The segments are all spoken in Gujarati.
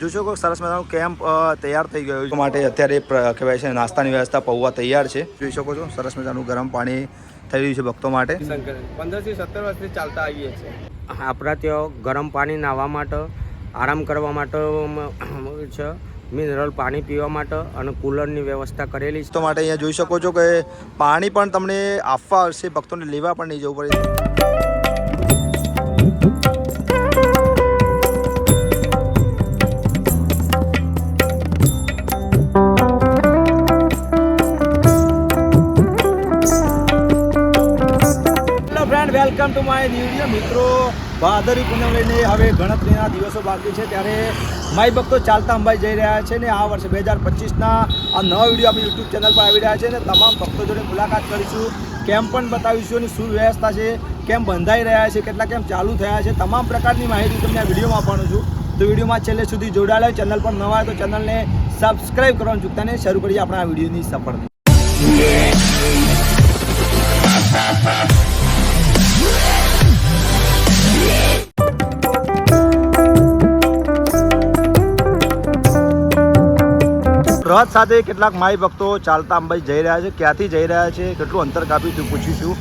જોશો કે સરસ મજાનું કેમ્પ તૈયાર થઈ ગયું છે. માટે અત્યારે કહેવાય છે નાસ્તાની વ્યવસ્થા પૌવા તૈયાર છે. જોઈ શકો છો સરસ મજાનું ગરમ પાણી થઈ રહ્યું છે ભક્તો માટે. પંદરથી સત્તર વર્ષથી ચાલતા આવીએ છીએ. આપણા ત્યાં ગરમ પાણી નાહવા માટે આરામ કરવા માટે છે મિનરલ પાણી પીવા માટે અને કુલરની વ્યવસ્થા કરેલી છે. તો માટે અહીંયા જોઈ શકો છો કે પાણી પણ તમને આપવા આવશે ભક્તોને લેવા પણ નહીં જવું પડે. વેલકમ ટુ માય વીડિયો મિત્રો. ભાદરી પૂનમ લઈને હવે ગણતરીના દિવસો બાકી છે ત્યારે માય ભક્તો ચાલતા અંબાઈ જઈ રહ્યા છે ને આ વર્ષે બે હજાર પચીસના આ નવા વીડિયો આપણી યુટ્યુબ ચેનલ પર આવી રહ્યા છે ને તમામ ભક્તો જોડે મુલાકાત કરીશું. કેમ પણ બતાવીશું અને શું વ્યવસ્થા છે, કેમ બંધાઈ રહ્યા છે, કેટલા કેમ ચાલુ થયા છે, તમામ પ્રકારની માહિતી તમને આ વિડીયોમાં આપવાનું છું. તો વિડીયોમાં છેલ્લે સુધી જોડાયેલા ચેનલ પર નવા તો ચેનલને સબસ્ક્રાઈબ કરવાનું ચૂકતા નહીં. શરૂ કરીએ આપણા આ વિડીયોની સફળતા. રથ સાથે કેટલાક માઈ ભક્તો ચાલતા અંબાઈ જઈ રહ્યા છે ક્યાંથી જઈ રહ્યા છે કેટલું અંતર કાપ્યું હતું પૂછીશું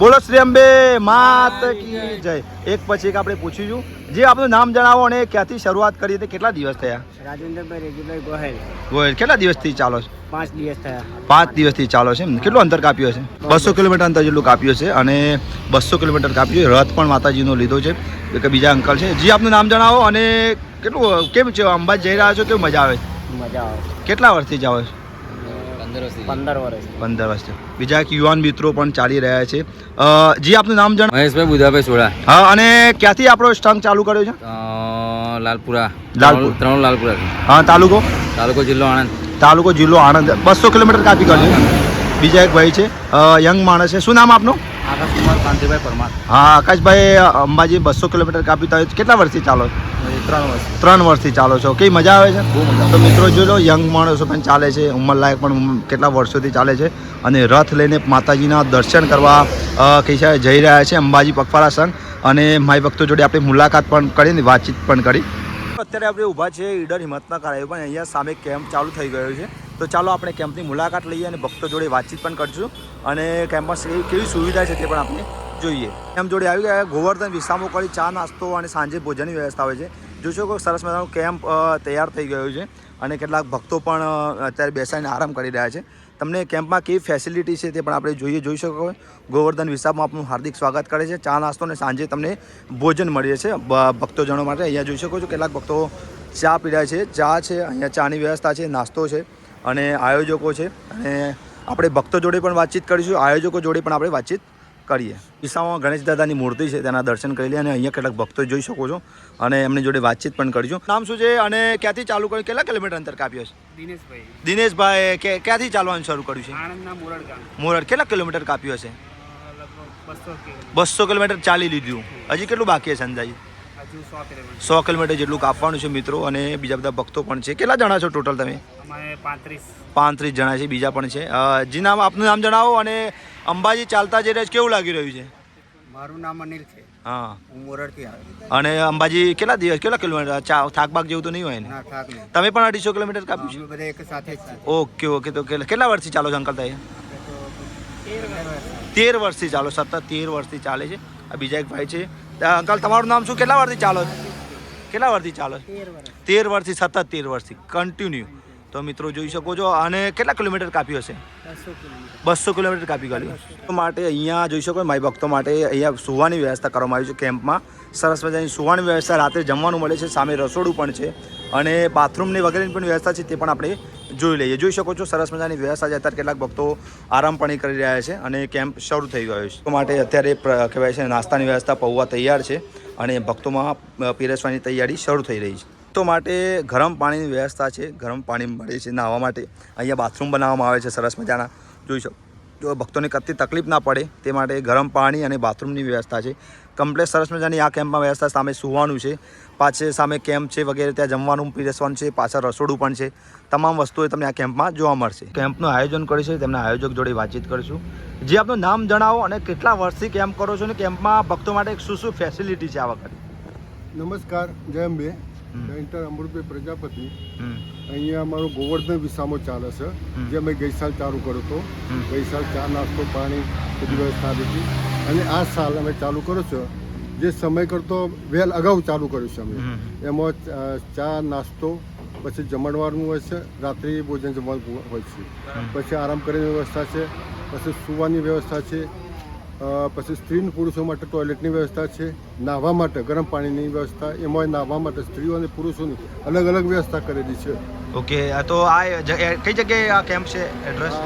બોલો શ્રી અંબે માત કી જય. એક પછી એક આપણે પૂછીશું જે આપનું નામ જણાવો અને ક્યાંથી શરૂઆત કરી હતી કેટલા દિવસ થયા? રાજેન્દ્રભાઈ રેજીભાઈ ગોહેલ. ગોયલ કેટલા દિવસથી ચાલો છે? પાંચ દિવસ થયા. પાંચ દિવસથી ચાલો છે કેટલું અંતર કાપ્યું હશે? બસો કિલોમીટર અંતર જેટલું કાપ્યું છે અને બસો કિલોમીટર કાપ્યું છે. રથ પણ માતાજીનો લીધો છે. કે બીજા અંકલ છે. જી આપનું નામ જણાવો અને કેટલું કેમ છે? અંબાજી જઈ રહ્યા છો કેવું મજા આવે? છે મજા આવે કેટલા વર્ષથી જાઓ છો? પંદર વર્ષ પંદર વર્ષ બીજા એક યુવાન મિત્રો પણ ચાલી રહ્યા છે. જી આપનું નામ જણાવો. મહેશભાઈ બુધાભાઈ સોળા. હા અને ક્યાંથી આપણો સ્ટંગ ચાલુ કર્યો છે? લાલપુરા. લાલપુર. ત્રણ- લાલપુરા હા તાલુકો? તાલુકો જિલ્લો આણંદ. તાલુકો જિલ્લો આણંદ. બસો કિલોમીટર કાપી કાઢ્યો. બીજા એક ભાઈ છે. યંગ માણસ છે. શું નામ આપનું? આકાશકુમાર કાંતિભાઈ પરમાર. હા આકાશભાઈ અંબાજી બસો કિલોમીટર કાપી તો કેટલા વર્ષથી ચાલો છો? ત્રણ વર્ષ. ત્રણ વર્ષથી ચાલો છો. કઈ મજા આવે છે? બહુ મજા તો મિત્રો જોઈ લો યંગ માણસો પણ ચાલે છે. ઉંમરલાયક પણ કેટલા વર્ષોથી ચાલે છે. અને રથ લઈને માતાજીના દર્શન કરવા કઈ છે જઈ રહ્યા છે અંબાજી પગપાળા સંઘ. અને માઈ ભક્તો જોડે આપણે મુલાકાત પણ કરી ને વાતચીત પણ કરી. અત્યારે આપણે ઊભા છે ઈડર હિંમતના કારણે પણ અહીંયા સામે કેમ્પ ચાલુ થઈ ગયો છે. તો ચાલો આપણે કેમ્પની મુલાકાત લઈએ અને ભક્તો જોડે વાતચીત પણ કરીશું. અને કેમ્પમાં કેવી સુવિધા છે તે પણ આપણે જોઈએ. કેમ્પ જોડે આવી ગયા. ગોવર્ધન વિસામો કરી ચા નાસ્તો અને સાંજે ભોજનની વ્યવસ્થા હોય છે. જોશો કે સરસ મજાનું કેમ્પ તૈયાર થઈ ગયું છે અને કેટલાક ભક્તો પણ અત્યારે બેસાડીને આરામ કરી રહ્યા છે. તમને કેમ્પમાં કેવી ફેસિલિટી છે તે પણ આપણે જોઈએ, જોઈ શકો ગોવર્ધન વિસામાં આપનું હાર્દિક સ્વાગત કરે છે. ચા નાસ્તો અને સાંજે તમને ભોજન મળીએ છે. ભક્તોજનો માટે અહીંયા જોઈ શકો છો કેટલાક ભક્તો ચા પી રહ્યા છે. ચા છે, અહીંયા ચાની વ્યવસ્થા છે, નાસ્તો છે અને આયોજકો છે. અને આપણે ભક્તો જોડે પણ વાતચીત કરીશું. આયોજકો જોડે પણ આપણે વાતચીત કરીએ વિસામાં ગણેશ દાદાની મૂર્તિ છે તેના દર્શન કરી લે અને અહીંયા કેટલાક ભક્તો જોઈ શકો છો અને એમની જોડે વાતચીત પણ કરીશું. નામ શું છે અને ક્યાંથી ચાલુ કર્યું? કેટલા કિલોમીટર અંતર કાપ્યો છે દિનેશભાઈ. દિનેશભાઈ કે ક્યાંથી ચાલવાનું શરૂ કર્યું છે? આણંદના મોરડ. કેટલા કિલોમીટર કાપ્યો હશે? બસો કિલોમીટર ચાલી લીધું. હજી કેટલું બાકી છે અંદાજે? સો કિલોમીટર. જેટલું કાપવાનું છે મિત્રો અને બીજા બધા ભક્તો પણ છે. કેટલા જણા છો ટોટલ તમે? પાંત્રીસ. પાંત્રીસ જણા છે બીજા પણ છે. જી નામ આપનું નામ જણાવો અને અંબાજી ચાલતા જઈ રહ્યા છે કેવું લાગી રહ્યું છે? મારું નામ અનિલ છે. હા. હું મોરડથી આવ્યો અને અંબાજી કેટલા દિવસ કેટલા કિલોમીટર ચા જેવું તો નહીં હોય ને? તમે પણ અઢીસો કિલોમીટર કાપ્યું છે? બધા એક સાથે જ ઓકે ઓકે તો કેટલા કેટલા વર્ષથી ચાલો છો અંકલ તાઈ તેર વર્ષથી ચાલો સતત તેર વર્ષથી ચાલે છે. આ બીજા એક ભાઈ છે. અંકલ તમારું નામ શું? કેટલા વર્ષથી ચાલો છો? કેટલા વર્ષથી ચાલો છો? તેર વર્ષથી સતત તેર વર્ષથી. કન્ટિન્યુ તો મિત્રો જોઈ શકો છો અને કેટલા કિલોમીટર કાપ્યું હશે? બસો કિલોમીટર. કાપી કાઢ્યું. તો માટે અહીંયા જોઈ શકો માઈ ભક્તો માટે અહીંયા સુવાની વ્યવસ્થા કરવામાં આવી છે કેમ્પમાં. સરસ મજાની સુવાની વ્યવસ્થા રાત્રે જમવાનું મળે છે સામે રસોડું પણ છે. અને બાથરૂમની વગેરેની પણ વ્યવસ્થા છે તે પણ આપણે જોઈ લઈએ. જોઈ શકો છો સરસ મજાની વ્યવસ્થા છે. અત્યારે કેટલાક ભક્તો આરામ પણ કરી રહ્યા છે અને કેમ્પ શરૂ થઈ ગયો છે. તો માટે અત્યારે કહેવાય છે નાસ્તાની વ્યવસ્થા પૌવા તૈયાર છે અને ભક્તોમાં પીરસવાની તૈયારી શરૂ થઈ રહી છે. તો માટે ગરમ પાણીની વ્યવસ્થા છે, ગરમ પાણી મળે છે નાહવા માટે. અહીંયા બાથરૂમ બનાવવામાં આવે છે, સરસ મજાના. જોઈ શકો. જો ભક્તોને કતી તકલીફ ના પડે, તે માટે ગરમ પાણી અને બાથરૂમની વ્યવસ્થા છે. કમ્પ્લેટ સરસ મજાની આ કેમ્પમાં વ્યવસ્થા સામે સુવાનું છે. પાછે સામે કેમ્પ છે વગેરે, ત્યાં જમવાનું, પીરસવાનું છે, પાછળ રસોડું પણ છે. તમામ વસ્તુઓ તમને આ કેમ્પમાં જોવા મળશે. કેમ્પનું આયોજન કર્યું છે તેમના આયોજક જોડે વાતચીત કરીશું. જે આપનું નામ જણાવો અને કેટલા વર્ષથી કેમ્પ કરો છો અને કેમ્પમાં ભક્તો માટે શું શું ફેસિલિટી છે આ વખતે? નમસ્કાર, જય અંબે. પેન્ટર અમૃતભાઈ પ્રજાપતિ. અહીંયા અમારો ગોવર્ધન વિસામો ચાલે છે જે અમે ગઈ સાલ ચાલુ કર્યો હતો. ગઈ સાલ ચા નાસ્તો પાણી બધી વ્યવસ્થા હતી. અને આ સાલ અમે ચાલુ કર્યો છે જે સમય કરતો વહેલ અગાઉ ચાલુ કર્યું છે અમે. એમાં ચા નાસ્તો પછી જમણવારનું હોય છે રાત્રિ ભોજન જમવાનું હોય છે. પછી આરામ કરીને વ્યવસ્થા છે પછી સુવાની વ્યવસ્થા છે પછી સ્ત્રી અને પુરુષો માટે ટોયલેટની વ્યવસ્થા છે નાહવા માટે ગરમ પાણીની વ્યવસ્થા એમાં નાહવા માટે સ્ત્રીઓ અને પુરુષોની અલગ અલગ વ્યવસ્થા કરેલી છે. ઓકે આ તો આ કઈ જગ્યાએ આ કેમ્પ છે? એડ્રેસ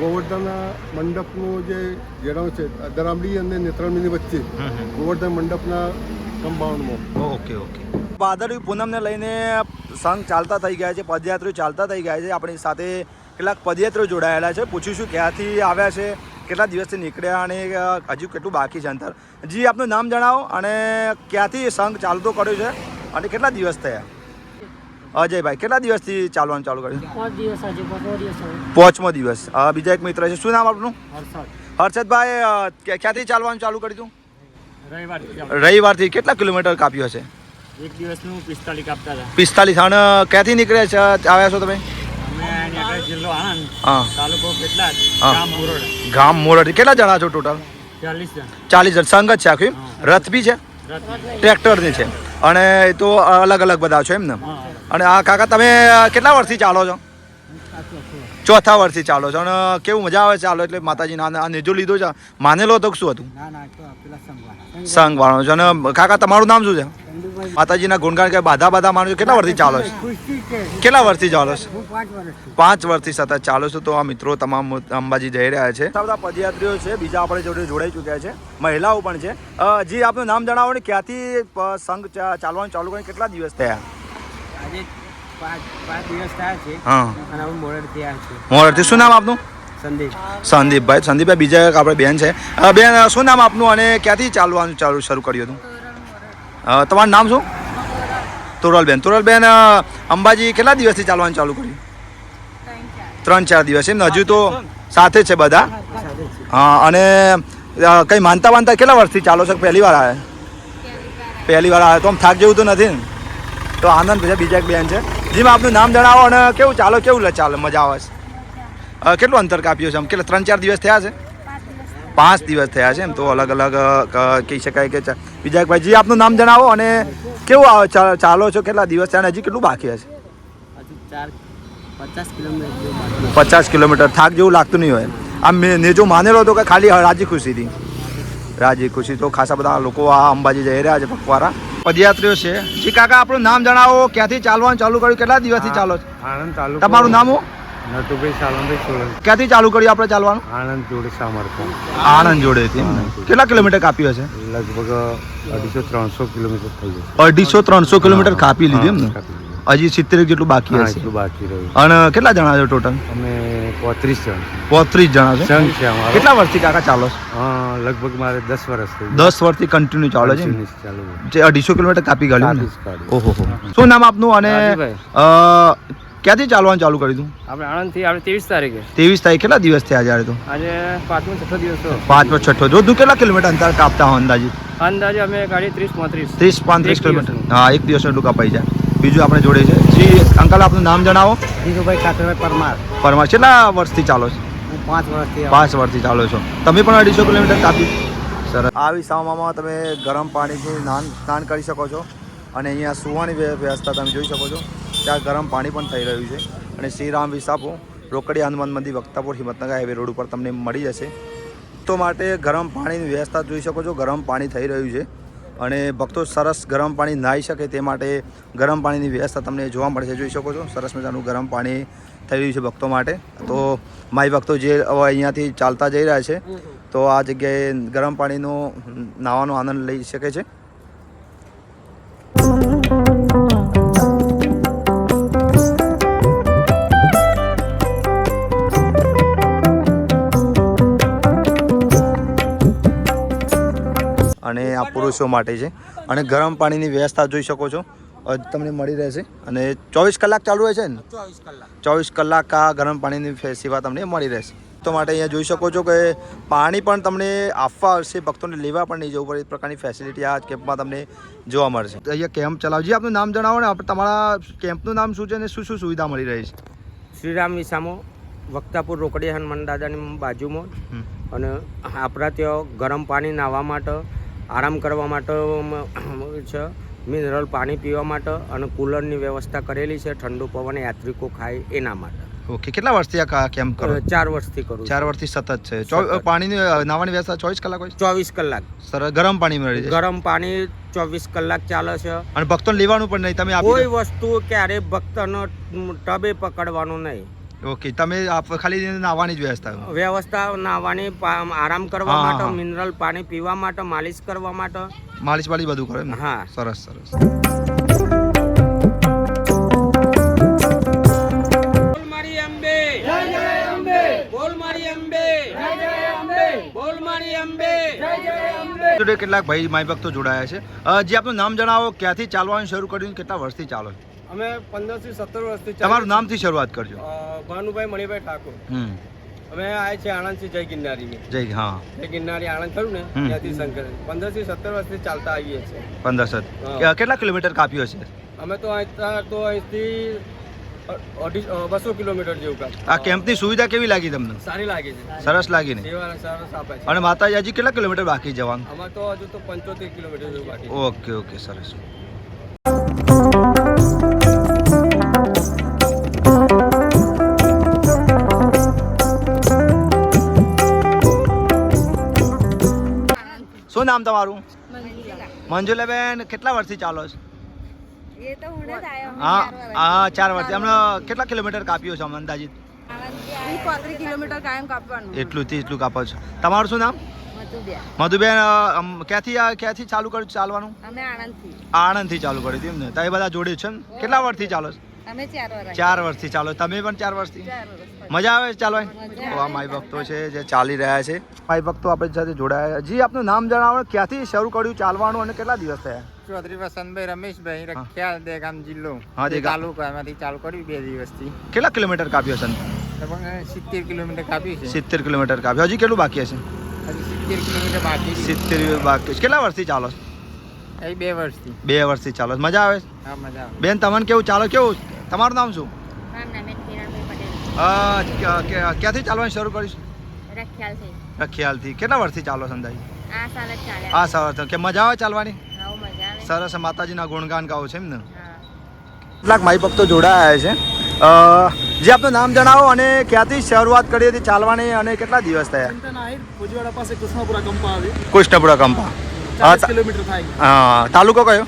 ગોવર્ધન મંડપનું જે જેડાઉ છે દરામડી અને નેત્રામડીની વચ્ચે ગોવર્ધન મંડપના કમ્પાઉન્ડમાં. Okay okay. ભાદરવી પૂનમને લઈને સંઘ ચાલતા થઈ ગયા છે પદયાત્રીઓ ચાલતા થઈ ગયા છે. આપણી સાથે કેટલાક પદયાત્રીઓ જોડાયેલા છે. પૂછીશું ક્યાંથી આવ્યા છે કેટલા દિવસથી નીકળ્યા અને હજુ કેટલું બાકી છે અંતર? જી આપનું નામ જણાવો અને ક્યાંથી સંઘ ચાલતો કર્યો છે અને કેટલા દિવસ થયા? અજયભાઈ કેટલા દિવસથી ચાલવાનું ચાલુ કર્યું? પાંચમો દિવસ બીજા એક મિત્ર છે શું નામ આપનું? હર્ષદભાઈ ક્યાંથી ચાલવાનું ચાલુ કર્યું રવિવાર રવિવારથી કેટલા કિલોમીટર કાપ્યો છે? એક દિવસનું પિસ્તાલીસ કાપતા હતા. પિસ્તાલીસ. અને ક્યાંથી નીકળ્યા છે? આવ્યા છો તમે? જિલ્લો આણંદ તાલુકો કેટલા. ગામ મોરડ. ગામ મોરડી. કેટલા જણા છો ટોટલ ચાલીસ જણ. ચાલીસ જણ. સંઘ જ છે આખી? રથ બી છે? ટ્રેક્ટર ટ્રેક્ટરની છે. અને એ તો અલગ અલગ બધા છો એમ ને? અને આ કાકા તમે કેટલા વર્ષથી ચાલો છો? ચોથા વર્ષથી ચાલો છો. અને કેવું મજા આવે ચાલો? એટલે માતાજીના આ નેજો લીધો છે. માનેલો હતો શું હતું? ના ના તો સંઘ વાળો છે. અને કાકા તમારું નામ શું છે? માતાજીના ગુણગાન કે બાધા બાધા માણસો કેટલા વર્ષથી ચાલો છો? કેટલા વર્ષથી ચાલો છો? પાંચ વર્ષથી. સતત ચાલો છો. તો આ મિત્રો તમામ અંબાજી જઈ રહ્યા છે. બધા પદયાત્રીઓ છે બીજા આપણે જોડે જોડાઈ ચૂક્યા છે. મહિલાઓ પણ છે. જી આપનું નામ જણાવો ને ક્યાંથી સંઘ ચાલવાનું ચાલુ કરીને કેટલા દિવસ થયા? આજે પાંચ પાંચ દિવસ થયા છે. હા. અને હું મોરડ થયા છે. મોરથી શું નામ આપનું? સંદીપ. સંદીપભાઈ. સંદીપભાઈ બીજા એક આપણે બેન છે. બેન શું નામ આપનું અને ક્યાંથી ચાલવાનું ચાલુ શરૂ કર્યું હતું? તમારું નામ શું? તોરલબેન. તોરલબેન અંબાજી કેટલા દિવસથી ચાલવાનું ચાલુ કર્યું? ત્રણ ચાર દિવસ. એમ હજુ તો સાથે છે બધા? હા અને કંઈ માનતા માનતા કેટલા વર્ષથી ચાલો છો? પહેલી વાર આવે. પહેલી વાર આવે. તો આમ થાક જેવું તો નથી ને? તો આનંદ છે બીજા એક બેન છે. જેમાં, આપનું નામ જણાવો અને કેવું ચાલો, કેવું ચાલે? મજા આવે છે. કેટલું અંતર કાપ્યું છે? આમ કેટલા, ત્રણ ચાર દિવસ થયા છે? પાંચ દિવસ થયા છે એમ તો અલગ અલગ કહી શકાય કે ચા- બીજા ભાઈ જી આપનું નામ જણાવો અને કેવું આવે ચાલો છો કેટલા દિવસ થયા હજી કેટલું બાકી હશે? હજુ ચાર પચાસ કિલોમીટર પચાસ કિલોમીટર થાક જેવું લાગતું નહીં હોય આમ મેં જો માનેલો હતો કે ખાલી રાજી ખુશીથી રાજી ખુશી તો ખાસા બધા લોકો આ અંબાજી જઈ રહ્યા છે પગવાળા પદયાત્રીઓ છે. જી કાકા આપણું નામ જણાવો ક્યાંથી ચાલવાનું ચાલુ કર્યું કેટલા દિવસથી ચાલો છો? તમારું નામ શું? નટુભાઈ સાલમભાઈ સોલંકી ક્યાંથી ચાલુ કર્યું આપણે ચાલવાનું? આણંદ જોડે સામર્થ્ય આણંદ જોડેથી કેટલા કિલોમીટર કાપ્યું હશે? લગભગ અઢીસો ત્રણસો કિલોમીટર થઈ ગયું અઢીસો ત્રણસો કિલોમીટર કાપી લીધી એમ ને? હજી સિત્તેર જેટલું બાકી હશે. બાકી રહ્યું. અને કેટલા જણા છો ટોટલ? અમે પોત્રીસ જણ. પોત્રીસ જણા છે? સંઘ છે અમારો. કેટલા વર્ષથી કાકા ચાલો લગભગ મારે દસ વર્ષ દસ વર્ષથી કન્ટિન્યુ ચાલે છે. જે અઢીસો કિલોમીટર કાપી જ ઓહો શું નામ આપનું? અને ક્યાંથી ચાલવાનું ચાલુ કર્યું હતું આપણે આણંદથી આપણે ત્રેવીસ તારીખે. ત્રેવીસ તારીખ કેટલા દિવસ થયા જ્યારે તો? આજે પાંચમો છઠ્ઠો દિવસ પાંચમો છઠ્ઠો. રોજનું કેટલા કિલોમીટર અંતર કાપતા હો અંદાજે? અંદાજે અમે ગાડી ત્રીસ પાંત્રીસ. ત્રીસ પાંત્રીસ કિલોમીટર. હા એક દિવસ એટલું કપાઈ જાય. બીજું આપણે જોડે છે. શ્રી અંકલ આપનું નામ જણાવો? ધીરુભાઈ કાતરભાઈ પરમાર. પરમાર. કેટલા વર્ષથી ચાલો છો? હું પાંચ વર્ષથી પાંચ વર્ષથી ચાલો છો. તમે પણ અઢીસો કિલોમીટર કાપી? સરસ. આ વિસાવામાં તમે ગરમ પાણીથી સ્નાન સ્નાન કરી શકો છો. અને અહીંયા સુવાની વ્યવસ્થા તમે જોઈ શકો છો. ત્યાં ગરમ પાણી પણ થઈ રહ્યું છે. અને શ્રીરામ વિસાપો, રોકડી હનુમાન મંદિર, વક્તાપુર, હિંમતનગર હાઈવે રોડ ઉપર તમને મળી જશે. તો માટે ગરમ પાણીની વ્યવસ્થા જોઈ શકો છો, ગરમ પાણી થઈ રહ્યું છે. અને ભક્તો સરસ ગરમ પાણી નાહી શકે તે માટે ગરમ પાણીની વ્યવસ્થા તમને જોવા મળશે, જોઈ શકો છો. સરસ મજાનું ગરમ પાણી થઈ રહ્યું છે ભક્તો માટે. તો માઈ ભક્તો જે હવે અહીંયાથી ચાલતા જઈ રહ્યા છે, તો આ જગ્યાએ ગરમ પાણીનો, નાહવાનો આનંદ લઈ શકે છે. અને આ પુરુષો માટે છે. અને ગરમ પાણીની વ્યવસ્થા જોઈ શકો છો. તમને મળી રહેશે. અને ચોવીસ કલાક ચાલુ રહેશે ને? ચોવીસ કલાક. આ ગરમ પાણીની સેવા તમને મળી રહેશે. તો માટે અહીંયા જોઈ શકો છો કે પાણી પણ તમને આપવા આવશે ભક્તોને લેવા પણ નહીં જવું પડે. એ પ્રકારની ફેસિલિટી આ કેમ્પમાં તમને જોવા મળશે. અહીંયા કેમ્પ ચલાવજી. આપનું નામ જણાવો ને. આપણે તમારા કેમ્પનું નામ શું છે અને શું શું સુવિધા મળી રહી છે? શ્રીરામ વિસામો વક્તાપુર રોકડી હનુમાન દાદાની બાજુમાં. અને આપણા ત્યાં ગરમ પાણી નાહવા માટે આરામ કરવા માટે છે. મિનરલ પાણી પીવા માટે અને કુલરની વ્યવસ્થા કરેલી છે. ઠંડુ પવન યાત્રિકો ખાય એના માટે. ઓકે કેટલા વર્ષથી આ કેમ્પ કરો? ચાર વર્ષથી કરું ચાર વર્ષથી સતત છે. પાણીની નાવાની વ્યવસ્થા ચોવીસ કલાક હોય ચોવીસ કલાક. સર ગરમ પાણી મળી છે? ગરમ પાણી ચોવીસ કલાક ચાલે છે. અને ભક્તોને લેવાનું પણ નહીં? તમે કોઈ વસ્તુ ક્યારે ભક્તનો ટબે પકડવાનું નહીં. ઓકે તમે આપ ખાલી નાહવાની જ વ્યવસ્થા વ્યવસ્થા નાવાની આરામ કરવા માટે મિનરલ પાણી પીવા માટે માલિશ કરવા માટે. માલિશ વાળી બધું કરે હા. સરસ સરસ. બોલ મારી અંબે. જય જય અંબે. બોલ મારી અંબે. જય જય અંબે. બોલ મારી અંબે. જય જય અંબે. જોડે કેટલાક ભાઈ માય ભક્તો જોડાયા છે. જે આપનું નામ જણાવો ક્યાંથી ચાલવાનું શરૂ કર્યું કેટલા વર્ષથી ચાલો છો? અમે પંદરથી સત્તર વર્ષથી તમારું નામથી શરૂઆત કરજો. ભાનુભાઈ મણિભાઈ ઠાકોર. અમે આ છે આણંદથી જય ગિરનારી જય હા. જય ગિરનારી આણંદ ખરું ને. ત્યાંથી શંકર પંદરથી સત્તર વર્ષથી ચાલતા આવીએ છીએ. પંદર સત્તર. કેટલા કિલોમીટર કાપ્યો છે અમે તો અહીં તો અહીંથી બસો કિલોમીટર જેવું આ કેમ્પની સુવિધા કેવી લાગી તમને? સારી લાગે છે. સરસ લાગી ને? સેવા સરસ આપે છે. અને માતાજી હજી કેટલા કિલોમીટર બાકી જવાનું? અમારે તો હજુ તો પંચોતેર કિલોમીટર જેવું બાકી ઓકે ઓકે સરસ. નામ તમારું? મંજુલાબેન કેટલા વર્ષથી ચાલો છો? એ તો હું હા ચાર વર્ષથી. હમણાં કેટલા કિલોમીટર કાપ્યો છે અંદાજિત? કિલોમીટર એટલું થી એટલું કાપો છો. તમારું શું નામ? મધુબેન. ક્યાંથી આ ક્યાંથી ચાલુ કર્યું ચાલવાનું? આણંદ આણંદથી. આણંદથી ચાલુ કર્યું હતું એમ ને તમે બધા જોડે છે કેટલા વર્ષથી ચાલો છો? અમે ચાર વર્ષ ચાર વર્ષથી ચાલો. તમે પણ ચાર વર્ષથી? મજા આવે છે તો આ માય ભક્તો છે જે ચાલી રહ્યા છે. માય ભક્તો આપણી સાથે જોડાયા જી આપનું નામ જણાવો ક્યાંથી શરૂ કર્યું ચાલવાનું અને કેટલા દિવસ થયા? ચૌધરી વસંતભાઈ રમેશભાઈ. રખ્યા દેગામ જિલ્લો. હા, જે. તાલુકા એમાંથી ચાલુ કર્યું બે દિવસથી. કેટલા કિલોમીટર કાપ્યો છે? લગભગ સિત્તેર કિલોમીટર કાપ્યું છે. સિત્તેર કિલોમીટર કાપ્યો. હજી કેટલું બાકી હશે? સિત્તેર કિલોમીટર બાકી સિત્તેર બાકી કેટલા વર્ષથી ચાલો એ બે વર્ષથી. બે વર્ષથી ચાલો મજા આવે મજા આવે. બેન તમને કેવું? ચાલો કેવું? તમારું નામ શું? મારું નામ કિરણભાઈ પટેલ. અ, ક્યા- ક્યા- ક્યાંથી ચાલવાનું શરૂ કરીશું? રખ્યાલ રખિયાલથી. કેટલા વર્ષથી ચાલો સંધાઈ આ સવાર કે મજા આવે ચાલવાની? આવું મજા આવે. સરસ માતાજીના ગુણગાન ગાવો છે એમ ને? કેટલાક માઈ ભક્તો જોડાયા છે. જે આપનું નામ જણાવો અને ક્યાંથી શરૂઆત કરી હતી ચાલવાની અને કેટલા દિવસ થયા? પાસે કૃષ્ણપુરા કંપા આવે કૃષ્ણપુરા કંપા. હા, કિલોમીટર થાય. હા, તાલુકો કયો?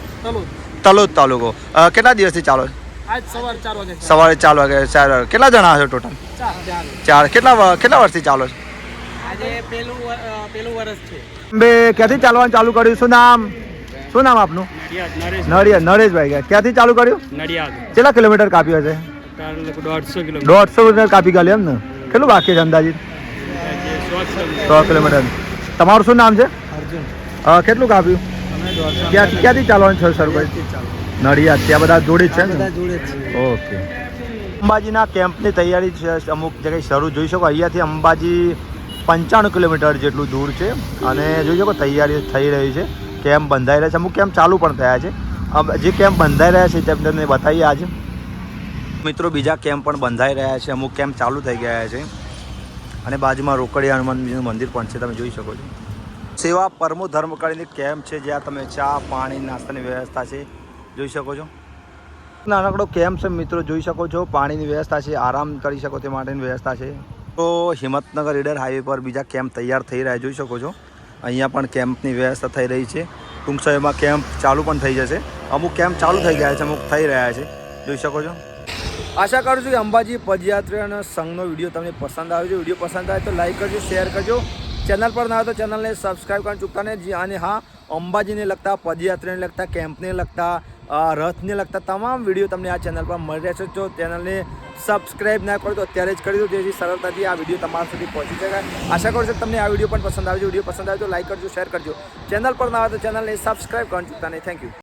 તલોદ. તાલુકો. કેટલા દિવસથી ચાલો છો? આજ સવાર ચાર વાગે સવારે ચાર વાગે ચાર વાગે. કેટલા જણા છો ટોટલ ચાર કેટલા કેટલા વર્ષથી ચાલો છો? આજે પેલું પેલું વર્ષ છે. બે ક્યાંથી ચાલવાનું ચાલુ કર્યું? શું નામ? શું નામ આપનું? નડિયાદ નરેશભાઈ ગયા. ક્યાંથી ચાલુ કર્યું? નડિયાદ. કેટલા કિલોમીટર કાપ્યો છે દોઢસો કિલોમીટર. કાપી ગયા એમ ને? કેટલું બાકી છે અંદાજિત? સો કિલોમીટર. તમારું શું નામ છે? અર્જુન. કેટલું કાપ્યું? ક્યાંથી ચાલવાનું છે કરી નડિયાદ. ત્યાં બધા જોડી છે જોડે છે. ઓકે. અંબાજીના કેમ્પની તૈયારી છે. અમુક જગ્યાએ શરૂ જોઈ શકો. અહીંયાથી અંબાજી પંચાણું કિલોમીટર જેટલું દૂર છે. અને જોઈ શકો તૈયારી થઈ રહી છે. કેમ્પ બંધાઈ રહ્યા છે. અમુક કેમ્પ ચાલુ પણ થયા છે. જે કેમ્પ બંધાઈ રહ્યા છે તે તમને બતાવીએ આજે. મિત્રો બીજા કેમ્પ પણ બંધાઈ રહ્યા છે. અમુક કેમ્પ ચાલુ થઈ ગયા છે. અને બાજુમાં રોકડિયા હનુમાનજીનું મંદિર પણ છે. તમે જોઈ શકો છો. સેવા પરમો ધર્મ કરીને કેમ્પ છે. જ્યાં તમે ચા પાણી નાસ્તાની વ્યવસ્થા છે. જોઈ શકો છો. નાનકડો કેમ્પ છે મિત્રો જોઈ શકો છો. પાણીની વ્યવસ્થા છે આરામ કરી શકો તે માટેની વ્યવસ્થા છે. તો હિંમતનગર રીડર હાઈવે પર બીજા કેમ્પ તૈયાર થઈ રહ્યા જોઈ શકો છો. અહીંયા પણ કેમ્પની વ્યવસ્થા થઈ રહી છે. ટૂંક સમયમાં કેમ્પ ચાલુ પણ થઈ જશે. અમુક કેમ્પ ચાલુ થઈ ગયા છે અમુક થઈ રહ્યા છે. જોઈ શકો છો. આશા કરું છું કે અંબાજી પદયાત્રા અને સંઘનો વીડિયો તમને પસંદ આવ્યો છે. વીડિયો પસંદ આવે તો લાઈક કરજો શેર કરજો. ચેનલ પર ના આવે તો ચેનલને સબસ્ક્રાઈબ કરવાનું ચૂકતા નહીં. અને હા અંબાજીને લગતા પદયાત્રાને લગતા કેમ્પને લગતા રથને લગતા તમામ વીડિયો તમને આ ચેનલ પર મળી રહેશે. જો ચેનલને સબસ્ક્રાઈબ ના કરો તો અત્યારે જ કરી દો, જેથી સરળતાથી આ વીડિયો તમારા સુધી પહોંચી શકાય આશા કરું છું તમને આ વીડિયો પણ પસંદ આવ્યો વીડિયો પસંદ આવે તો લાઈક કરજો શેર કરજો. ચેનલ પર ના આવે તો ચેનલને સબસ્ક્રાઈબ કરવાનું ચૂકતા નહીં. Thank you